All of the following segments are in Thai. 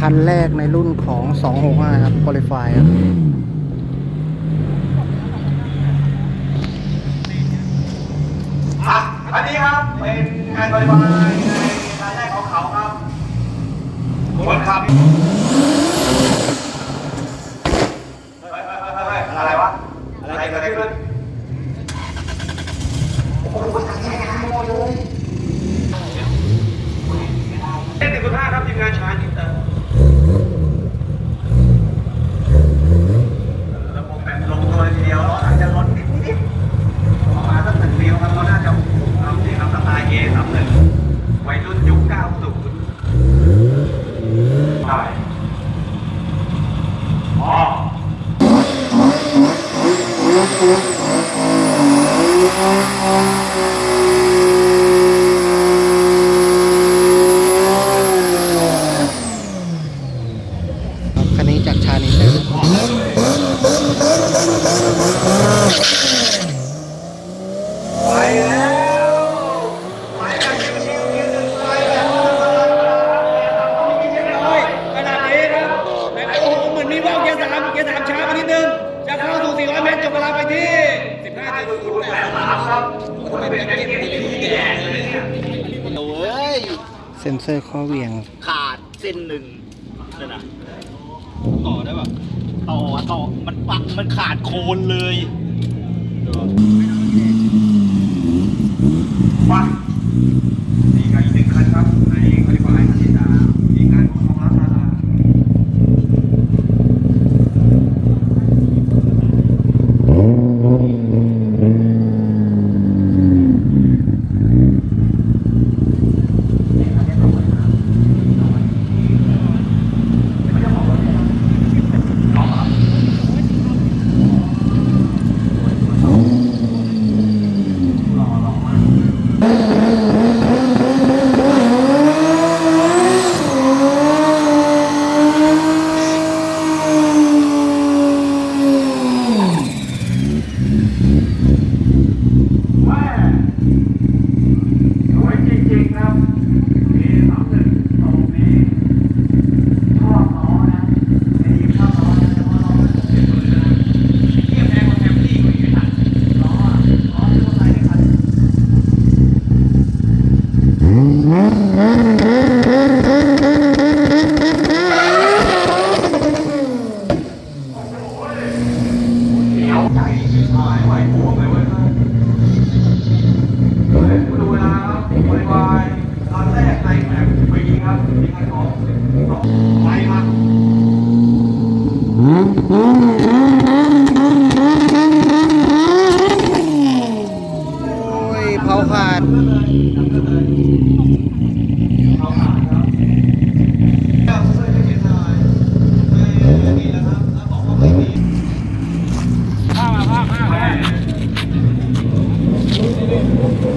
คันแรกในรุ่นของ 265 ครับคุริฟายครับอันนี้ครับ เป็นงานบริบาลในการแรกของเขาครับคนขับ เวลาไปที่ 15.08ครับทำไมเป็นเกมที่ดีแย่เลยโอ้ย เซ็นเซอร์ข้อเวียง ขาดเส้นหนึ่งนะ ต่อได้ปะต่อต่อ มันปัก มันขาดโคนเลยว้า โอ้ยเผาขาด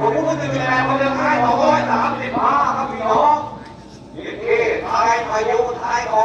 ผมรู้สึกยังไงคนยังให้สองร้อยสามสิบห้าครับพี่น้องยิ่งที่ท้ายพายุท้ายของ